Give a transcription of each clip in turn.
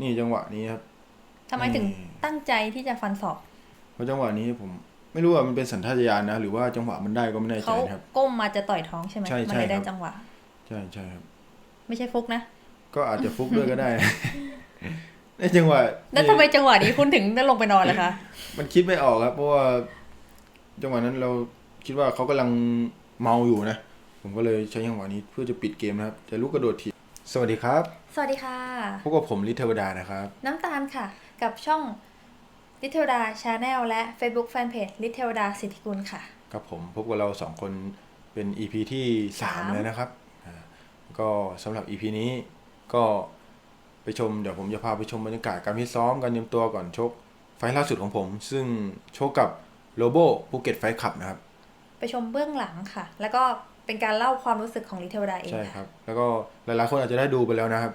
นี่จังหวะนี้ครับทำไมถึงอืมตั้งใจที่จะฟันศอกเพราะจังหวะนี้ผมไม่รู้ว่ามันเป็นสัญชาตญาณนะ หรือว่าจังหวะมันได้ก็ไม่แน่ใจเขานะครับ ก้มมาจะต่อยท้องใช่ไหมใช่มัใช่เลยได้ครับ จังหวะ ใช่ใช่ครับ ไม่ใช่ฟุกนะ ก็อาจจะฟุกด้วยก็ได้นะในจังหวะแล้วทำไมจังหวะนี้คุณถึงได้ลงไปนอนล่ะคะ มันคิดไม่ออกครับ เพราะว่า จังหวะนั้นเราคิดว่าเขากำลังเมาอยู่นะ ผมก็เลยใช้จังหวะนี้เพื่อจะปิดเกมนะครับ จะลุกกระโดดถีบ สวัสดีครับ สวัสดีค่ะ พบกับผมลิทเทวดานะครับ น้ำตาลค่ะ กับช่องลิทเทวดาชาแนลและ Facebook Fanpage ลิทเทวดาสิทธิกุลค่ะครับผมพบกับเราสองคนเป็น EP ที่ สามสามแล้วนะครับอ่าก็สำหรับ EP นี้ก็ไปชมเดี๋ยวผมจะพาไปชมบรรยากาศการพิตซ้อมการเตรียมตัวก่อนชก ไฟล์ล่าสุดของผม ซึ่งชกกับโลโบภูเก็ตไฟท์ขับนะครับ ไปชมเบื้องหลังค่ะ แล้วก็ เป็นการเล่าความรู้สึกของลิทเทวดาเองใช่คค่ะรับ แล้วก็หลายๆคนอาจจะได้ดูไปแล้วนะครับ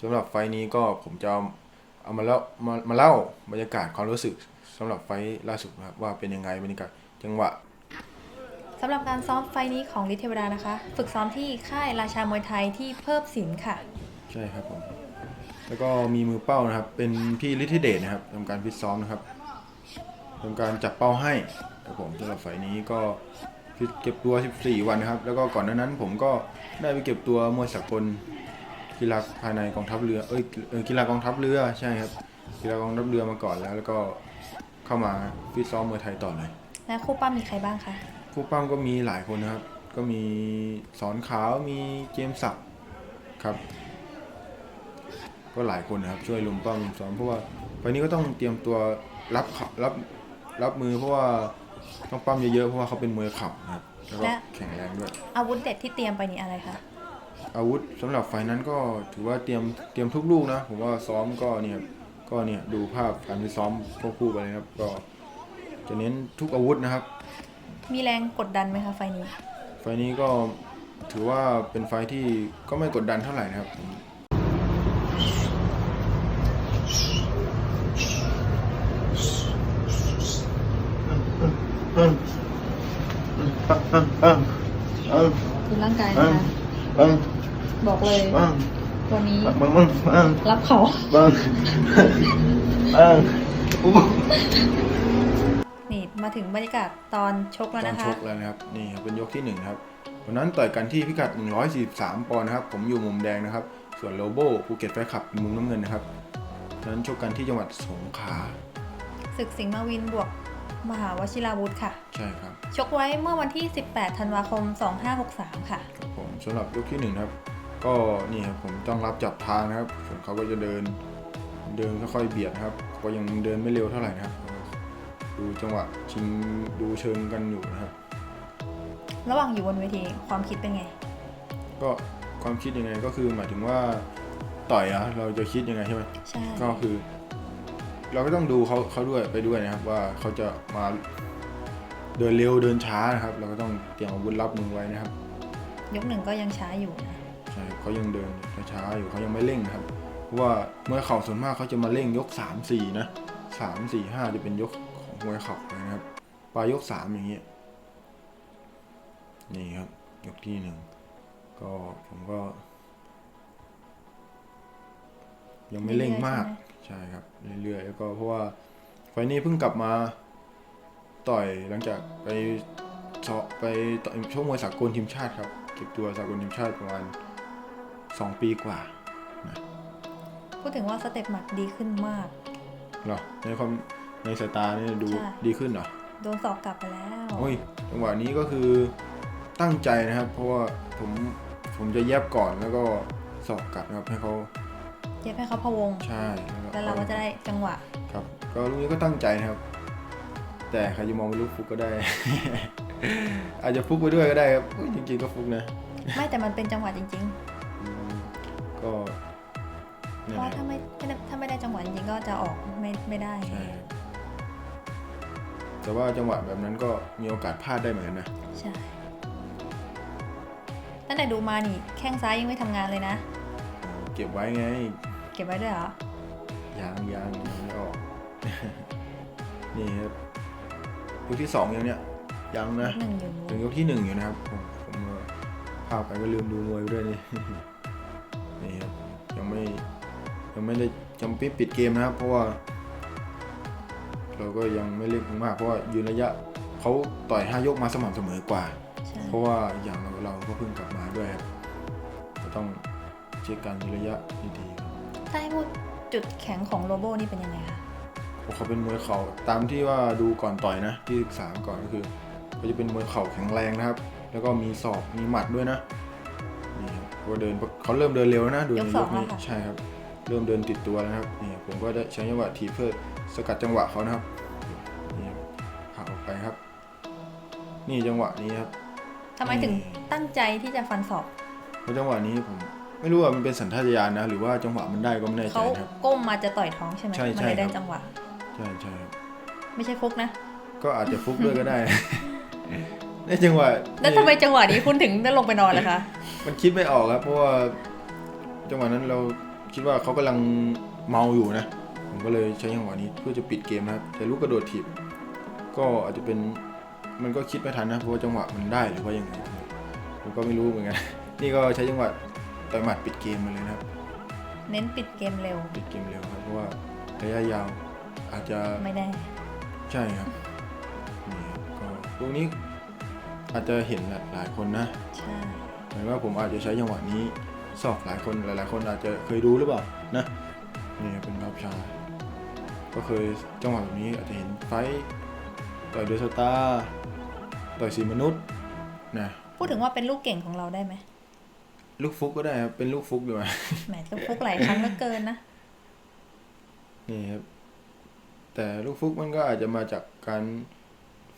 สำหรับไฟล์นี้ก็ผมจะเอาเอามาเล่ามามาเล่าบรรยากาศความรู้สึกสำหรับไฟล์ล่าสุดนะครับว่าเป็นยังไงบรรยากาศจังหวะสำหรับการซ้อมไฟล์นี้ของลิทเทวดานะคะ ฝึกซ้อมที่ค่ายราชามวยไทยที่เพิ่มสินค่ะ ใช่ครับผมแล้วก็มีมือเป้านะครับ เป็นพี่ฤทธิเดชนะครับทำการฟิตซ้อมนะครับทำการจับเป้าให้ครับผมสำหรับไฟล์นี้ก็ ฟิตเก็บตัว 14 วันนะครับ แล้วก็ก่อนหน้านั้นผมก็ได้ไปเก็บตัวมวยสากลกีฬาภายในกองทัพเรือ เอ้ยเอ่อกีฬากองทัพเรือใช่ครับ กีฬากองทัพเรือมาก่อนแล้ว แล้วก็เข้ามาฟิตซ้อมมวยไทยต่อเลยและคู่ป้ามีใครบ้างคะคู่ปั้มก็มีหลายคนนะครับ ก็มีสอนขาวมีเจมส์ศักดิ์ครับ ก็หลายคนนะครับช่วยลุมปั้มลุมซ้อมเพราะว่าไฟล์นี้ก็ต้องเตรียมตัวรับเข่ารับรับมือเพราะว่า ต้องปั้มเยอะๆเพราะว่าเขาเป็นมวยเข่านะครับแล้วก็แข็งแรงด้วย อาวุธเด็ดที่เตรียมไปนี่อะไรคะ อาวุธสำหรับไฟล์นั้นก็ถือว่าเตรียมเตรียมทุกลูกนะ ผมว่าซ้อมก็เนี่ยครับก็เนี่ยดูภาพการไปซ้อมควบคู่ไปเลยนะครับ ก็จะเน้นทุกอาวุธนะครับ มีแรงกดดันไหมคะไฟล์นี้ ไฟล์นี้ก็ถือว่าเป็นไฟล์ที่ก็ไม่กดดันเท่าไหร่นะครับผม คือร่างกายนะคะบอกเลยวันนี้รับเขานี่มาถึงบรรยากาศตอนชกตอแล้วนนะชคะกแล้วนะครับนี่ครับเป็นยกที่หนึ่งนะครับวันนั้นต่อยกันที่พิกัด 143 ปอนด์นะครับ ผมอยู่มุมแดงนะครับ ส่วนโลโบภูเก็ตไฟขับเป็นมุมน้ำเงินนะครับตอนนั้นชกกันที่จังหวัดสงขลาศึกสิงห์มาวินบวก มหาวชิราวุธค่ะ ใช่ครับ ชกไว้เมื่อวันที่ 18 ธันวาคม 2563 ค่ะ ครับผมสำหรับยกที่หนึ่งนะครับ ก็นี่ครับผมต้องรับจับทางนะครับส่วนเขาก็จะเดิน เดินค่อยๆเบียดนะครับ ก็ยังเดินไม่เร็วเท่าไหร่นะครับ ดูจังหวะชิงดูเชิงกันอยู่นะครับ ระหว่างอยู่บนเวทีความคิดเป็นไง ก็ความคิดยังไงก็คือหมายถึงว่าต่อยอะเราจะคิดยังไงใช่ไหมใช่ ก็คือ เราก็ต้องดูเขาเขาด้วยไปด้วยนะครับ ว่าเขาจะมาเดินเร็วเดินช้านะครับ เราก็ต้องเตรียมอาวุธรับมือไว้นะครับยกหนึ่งก็ยังช้าอยู่นะใช่ครับเขายังเดินช้าๆอยู่เขายังไม่เร่งนะครับเพราะว่าเมื่อเข่าส่วนมากเขาจะมาเร่งยกสามสี่นะสามสี่ห้าจะเป็นยกของมวยเข่าเลยนะครับปลายยกสามอย่างเงี้ยนี่ครับ ยกที่หนึ่งก็ผมก็ ยังไม่เร่งมาก ใช่ครับเรื่อยๆแล้วก็เพราะว่าไฟล์นี้เพิ่งกลับมาต่อยหลังจากไปเชาะไปต่อยชกมวยสากลทีมชาติครับเก็บตัวสากลทีมชาติประมาณสองปีกว่าพูดถึงว่าสเต็ปหมัดดีขึ้นมากเหรอในความในสายตาเนี่ยดูใช่ดีขึ้นเหรอโดนสอบกลับไปแล้วโอ้ยจังหวะนี้ก็คือตั้งใจนะครับ เพราะว่าผมผมจะแยบก่อนแล้วก็สอบกลับนะครับให้เขา เย็บให้เขาพะวง ใช่แล้วเราก็จะได้จังหวะ ครับ ก็ลูกนี้ก็ตั้งใจนะครับ แต่ใครจะมองเป็นลูกฟุกก็ได้ อาจจะฟุกไปด้วยก็ได้ครับอุ๊ยจริงๆก็ฟุกนะ ไม่แต่มันเป็นจังหวะจริงอืมก็ๆเพเนี่ยราะนะถ้าไม่ไม่ได้ถ้าไม่ได้จังหวะจริงๆก็จะออกไม่ไม่ได้ใช่ครับแต่ว่าจังหวะแบบนั้นก็มีโอกาสพลาดได้เหมือนกันนะ ใช่ตั้งแต่ดูมานี่ แข้งซ้ายยังไม่ทำงานเลยนะ เก็บไว้ไง เก็บไว้ด้วยเหรอ ยางยางยังไม่ออก นี่ครับยกที่สองยังเนี่ยยังนะหนึ่งอยู่ถึงยกที่หนึ่งอยู่นะครับผมผมก็พลาดไปก็ลืมดูมวยไปด้วยนี่ นี่ครับยังไม่ยังไม่ได้จำเป็นปิดเกมนะครับ เพราะว่า เราก็ยังไม่เล่นมากเพราะว่ายืนระยะเขาต่อยห้ายกมาสม่ำเสมอกว่าใช่เพราะว่าอย่างเราเราก็เพิ่งกลับมาด้วยครับก็ต้องเช็คการยืนระยะดีๆครับ ถ้าให้พูดจุดแข็งของโลโบนี่เป็นยังไงคะเพราะเขาเป็นมวยเข่าตามที่ว่าดูก่อนต่อยนะที่ศึกษาก่อนก็คือเขาจะเป็นมวยเข่าแข็งแรงนะครับ แล้วก็มีศอกมีหมัดด้วยนะนี่ครับเขาเดินเขาเริ่มเดินเร็วแล้วนะดูในยกนี้ใช่ครับ เริ่มเดินติดตัวแล้วนะครับนี่ผมก็ได้ใช้จังหวะทีบเพื่อสกัดจังหวะเขานะครับนี่ครับผลักออกไปครับ นี่จังหวะนี้ครับทำไมถึงอืมตั้งใจที่จะฟันศอกเพราะจังหวะนี้ผม ไม่รู้ว่ามันเป็นสัญชาตญาณนะ หรือว่าจังหวะมันได้ก็ไม่แน่ใจเขานะครับ ก้มมาจะต่อยท้องใช่ไหมใช่มัใช่เลยได้ครับ จังหวะ ใช่ใช่ครับไม่ใช่ฟุกนะ ก็อาจจะฟุกด้วยก็ได้นะในจังหวะแล้วทำไมจังหวะนี้คุณถึงได้ลงไปนอนล่ะคะ มันคิดไม่ออกครับ เพราะว่าจังหวะนั้นเราคิดว่าเขากำลังเมาอยู่นะ ผมก็เลยใช้จังหวะนี้เพื่อจะปิดเกมนะครับแต่ลูกกระโดดถีบก็อาจจะเป็นมันก็คิดไม่ทันนะเพราะว่าจังหวะมันได้หรือว่ายังไงผมก็ไม่รู้เหมือนกัน นี่ก็ใช้จังหวะ ต่อยหมัดปิดเกมมาเลยนะครับ เน้นปิดเกมเร็ว ปิดเกมเร็วครับเพราะว่าระยะยาวอาจจะไม่แน่ใช่ครับนี่ครับก็พวกนี้อาจจะเห็นหลายคนนะใช่หมายว่าผมอาจจะใช้จังหวะนี้สอบหลายคนหลาย ๆ คนอาจจะเคยดูหรือเปล่านะนี่เป็นภาพชาก็เคยจังหวะแบบนี้อาจจะเห็นไฟท์ต่อยเดอะสตาร์ต่อยสีมนุษย์นะพูดถึงว่าเป็นลูกเก่งของเราได้ไหม ลูกฟุกก็ได้ครับ เป็นลูกฟุกดีกว่าแหมก็ฟุกหลายครั้งเหลือเกินนะ นี่ครับ แต่ลูกฟุกมันก็อาจจะมาจากการ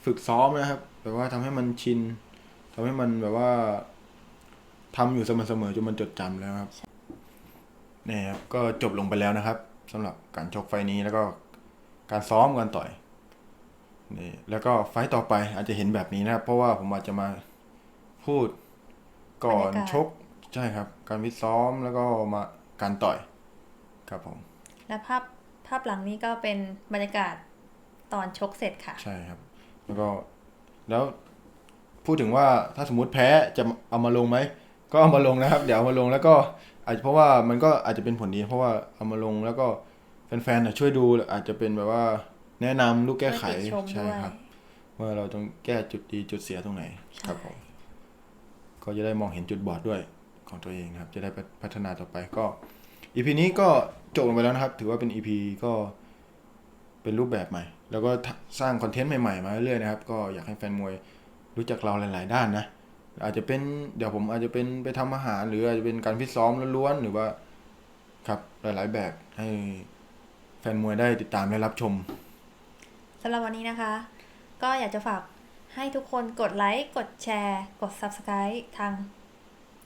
ฝึกซ้อมนะครับ แบบว่าทำให้มันชินทำให้มันแบบว่าทำอยู่เสมอๆจนมันจดจำแล้วครับนี่ครับ ก็จบลงไปแล้วนะครับสำหรับการชกไฟล์นี้แล้วก็การซ้อมการต่อยนี่แล้วก็ไฟล์ต่อไปอาจจะเห็นแบบนี้นะครับ เพราะว่าผมอาจจะมาพูดก่อนบรรยากาศชก ใช่ครับ การวิตซ้อมแล้วก็มาการต่อยครับผม และภาพภาพหลังนี้ก็เป็นบรรยากาศตอนชกเสร็จค่ะ ใช่ครับ แล้วก็แล้วพูดถึงว่าถ้าสมมุติแพ้จะเอามาลงไหมก็เอามาลงนะครับ เดี๋ยวเอามาลงแล้วก็อาจจะเพราะว่ามันก็อาจจะเป็นผลดี เพราะว่าเอามาลงแล้วก็แฟนๆน่ะช่วยดูอาจจะเป็นแบบว่าแนะนำลูกแก้ไขช่วยติชมใช่ด้วยครับว่าเราต้องแก้จุดดีจุดเสียตรงไหนใช่ครับผมก็จะได้มองเห็นจุดบอดด้วย ของตัวเองนะครับ จะได้พัฒนาต่อไปก็อีพีนี้ก็จบลงไปแล้วนะครับ ถือว่าเป็นอีพีก็เป็นรูปแบบใหม่ แล้วก็สร้างคอนเทนต์ใหม่ๆมาเรื่อยๆนะครับ ก็อยากให้แฟนมวยรู้จักเราหลาย ๆ ด้านนะ อาจจะเป็นเดี๋ยวผมอาจจะเป็นไปทำอาหาร หรืออาจจะเป็นการฟิตซ้อมล้วนๆหรือว่าครับหลาย ๆ แบบให้แฟนมวยได้ติดตามและรับชมสำหรับวันนี้นะคะ ก็อยากจะฝากให้ทุกคนกดไลค์ กดแชร์ กด Subscribe ทาง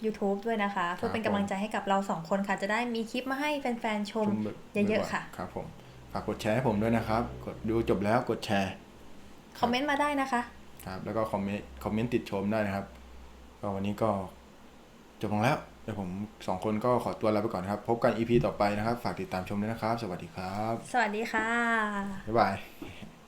YouTube ด้วยนะคะ เพื่อเป็นกำลังใจให้กับเราสองคนค่ะ จะได้มีคลิปมาให้แฟนๆ ชมชมแบบเยอะๆค่ะ ครับผมฝากกดแชร์ให้ผมด้วยนะครับ กดดูจบแล้วกดแชร์ คอมเมนต์มาได้นะคะ ครับ แล้วก็คอมเมนต์คอมเมนต์ติดชมได้นะครับ ก็วันนี้ก็จบลงแล้วเดี๋ยวผมสองคนก็ขอตัวลาไปก่อนนะครับ พบกัน EP ต่อไปนะครับ ฝากติดตามชมด้วยนะครับ สวัสดีครับ สวัสดีค่ะ บ๊ายบาย